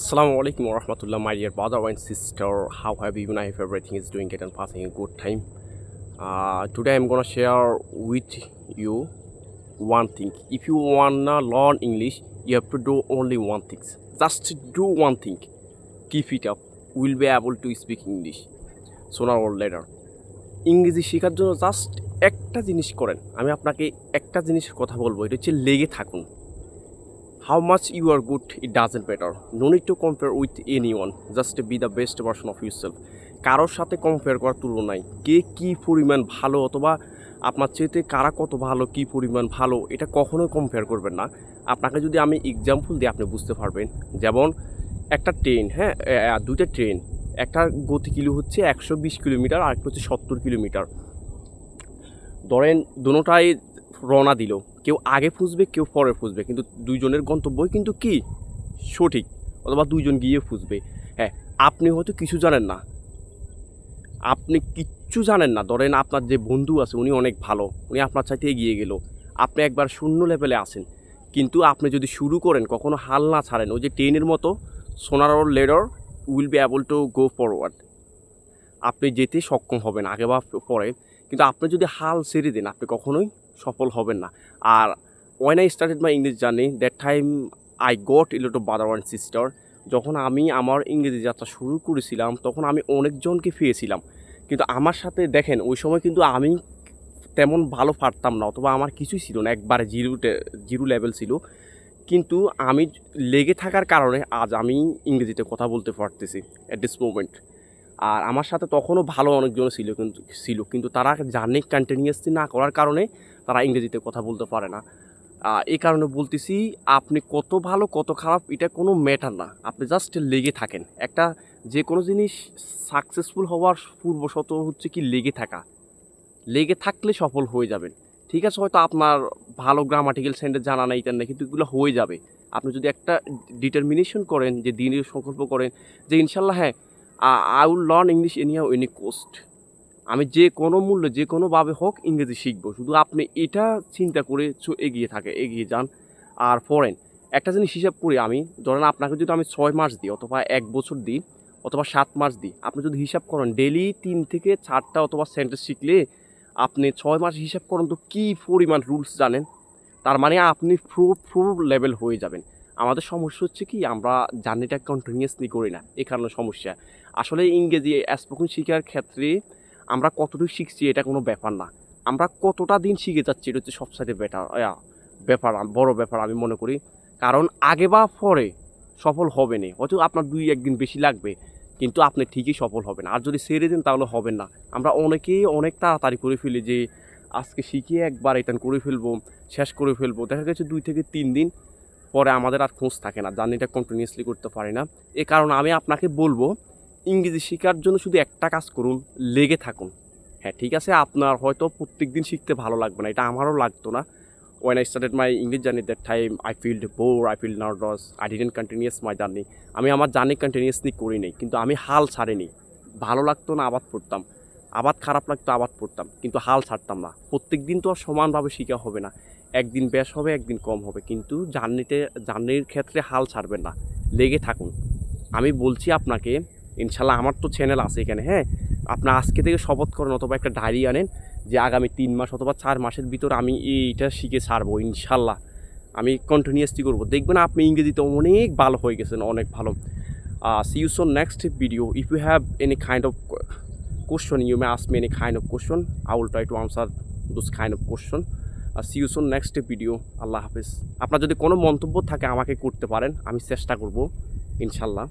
আসসালামু আলাইকুম রহমতুল্লাহ my dear brother and sister, how have you I've everything is doing great and passing a good time. Today I am gonna share with you one thing. If you wanna learn English, you have to do only one things. Just do one thing, keep it up, will be able to speak English sooner or later ইংরেজি শেখার জন্য just একটা জিনিস করেন। আমি আপনাকে একটা জিনিসের কথা বলব, এটা হচ্ছে লেগে থাকুন। You are good it doesn't better no need to compare with any one just be the best version of yourself কারোর সাথে কম্পেয়ার করার তুলনায় কে কী পরিমাণ ভালো অথবা আপনার চেয়েতে কারা কত ভালো, কী পরিমাণ ভালো, এটা কখনোই কম্পেয়ার করবেন না। আপনাকে যদি আমি এক্সাম্পল দিই, আপনি বুঝতে পারবেন। যেমন একটা ট্রেন হ্যাঁ দুইটা ট্রেন একটা গতি কিলো হচ্ছে একশো বিশ কিলোমিটার আর একটা হচ্ছে সত্তর কিলোমিটার। ধরেন দুটোটাই রওনা দিল। কেউ আগে ফুসবে কেউ পরে ফুসবে কিন্তু দুইজনের গন্তব্যই কিন্তু কি? সঠিক। অথবা দুইজন গিয়ে ফুসবে হ্যাঁ আপনি হয়তো কিছু জানেন না। আপনি কিচ্ছু জানেন না। ধরেন আপনার যে বন্ধু আছে, উনি অনেক ভালো। উনি আপনার চাইতে এগিয়ে গেল। আপনি একবার শূন্য লেভেলে আসেন কিন্তু আপনি যদি শুরু করেন, কখনো হাল না ছাড়েন, ওই যে ট্রেনের মতো sooner later will be able to go forward আপনি যেতে সক্ষম হবেন, আগে বা পরে। কিন্তু আপনি যদি হাল ছেড়ে দেন, আপনি কখনোই সফল হবেন না। আর when I started my English journey that time I got ill two brother one sister যখন আমি আমার ইংরেজি যাত্রা শুরু করেছিলাম, তখন আমি অনেকজনকে পেয়েছিলাম। কিন্তু আমার সাথে দেখেন, ওই সময় কিন্তু আমি তেমন ভালো পারতাম না, অথবা আমার কিছুই ছিল না, একবারে জিরো জিরো লেভেল ছিল। কিন্তু আমি লেগে থাকার কারণে আজ আমি ইংরেজিতে কথা বলতে পারতেছি অ্যাট দিস মোমেন্ট আর আমার সাথে তখনও ভালো অনেকজন ছিল কিন্তু ছিল। কিন্তু তারা জার্নি কন্টিনিউয়াসলি না করার কারণে তারা ইংরেজিতে কথা বলতে পারে না। এই কারণে বলতেছি, আপনি কত ভালো, কত খারাপ, এটা কোনো ম্যাটার না। আপনি জাস্ট লেগে থাকেন। একটা যে কোনো জিনিস সাকসেসফুল হওয়ার পূর্বশত হচ্ছে কি লেগে থাকা। লেগে থাকলে সফল হয়ে যাবেন। ঠিক আছে, হয়তো আপনার ভালো গ্রামাটিক্যাল সেন্টার জানা নাই তেন না কিন্তু এগুলো হয়ে যাবে। আপনি যদি একটা ডিটারমিনেশন করেন, যে দিনের সংকল্প করেন, যে ইনশাল্লাহ হ্যাঁ I will learn English anyhow any cost আমি যে কোনো মূল্যে, যে কোনোভাবে হোক ইংরেজি শিখব। শুধু আপনি এটা চিন্তা করে এগিয়ে থাকে, এগিয়ে যান। আর ফরেন একটা জিনিস হিসাব করি আমি, ধরেন আপনাকে যদি আমি ছয় মাস দিই অথবা এক বছর দিই অথবা সাত মাস দিই, আপনি যদি হিসাব করেন ডেলি তিন থেকে চারটা অথবা সেন্টেন্স শিখলে আপনি ছয় মাস হিসাব করেন তো কী পরিমাণ রুলস জানেন? তার মানে আপনি প্রো প্রো লেভেল হয়ে যাবেন। আমাদের সমস্যা হচ্ছে কি, আমরা জার্নিটা কন্টিনিউয়াসলি করি না। কারণে সমস্যা। আসলে ইংরেজি স্পোকেন শিখার ক্ষেত্রে আমরা কতটুকু শিখছি এটা কোনো ব্যাপার না। আমরা কতটা দিন শিখে যাচ্ছি এটা হচ্ছে সবসাইতে বেটার ব্যাপার, বড় ব্যাপার আমি মনে করি। কারণ আগে বা পরে সফল হবে না। হয়তো আপনার দুই একদিন বেশি লাগবে, কিন্তু আপনি ঠিকই সফল হবেন। আর যদি সেরে দেন তাহলে হবেন না। আমরা অনেকেই অনেক তাড়াতাড়ি করে ফেলি যে, আজকে শিখিয়ে একবার এটা করে ফেলব, শেষ করে ফেলব। দেখা গেছে দুই থেকে তিন দিন পরে আমাদের আর খোঁজ থাকে না। জার্নিটা কন্টিনিউসলি করতে পারি না। এ কারণে আমি আপনাকে বলব ইংরেজি শেখার জন্য শুধু একটা কাজ করুন, লেগে থাকুন। হ্যাঁ ঠিক আছে? আপনার হয়তো প্রত্যেক দিন শিখতে ভালো লাগবে না। এটা আমারও লাগতো না। When I started my English journey that time I felt bore I feel nervous I didn't continuous my journey আমি আমার জার্নি কন্টিনিউয়াসলি করি নাই, কিন্তু আমি হাল ছাড়িনি। ভালো লাগতো না, আবাদ পড়তাম। আবাদ খারাপ লাগতো, আবাদ পড়তাম। কিন্তু হাল ছাড়তাম না। প্রত্যেক দিন তো আর সমানভাবে শেখা হবে না। একদিন বেশ হবে, একদিন কম হবে। কিন্তু জার্নিতে জার্নির ক্ষেত্রে হাল ছাড়বেন না। লেগে থাকুন। আমি বলছি আপনাকে ইনশাল্লাহ আমার তো চ্যানেল আছে এখানে হ্যাঁ? আপনার আজকে থেকে শপথ করেন অথবা একটা ডায়েরি আনেন যে আগামী তিন মাস অথবা চার মাসের ভিতর আমি এইটা শিখে ছাড়বো, ইনশাল্লাহ। আমি কন্টিনিউয়াসলি করব। দেখবেন আপনি ইংরেজিতে অনেক ভালো হয়ে গেছেন, অনেক ভালো। See you so next video if you have any kind of question you may ask me any kind of question I will try to answer those kind of question R see you so next video আল্লাহ হাফেজ। আপনার যদি কোনো মন্তব্য থাকে, আমাকে করতে পারেন। আমি চেষ্টা করব, ইনশাল্লাহ।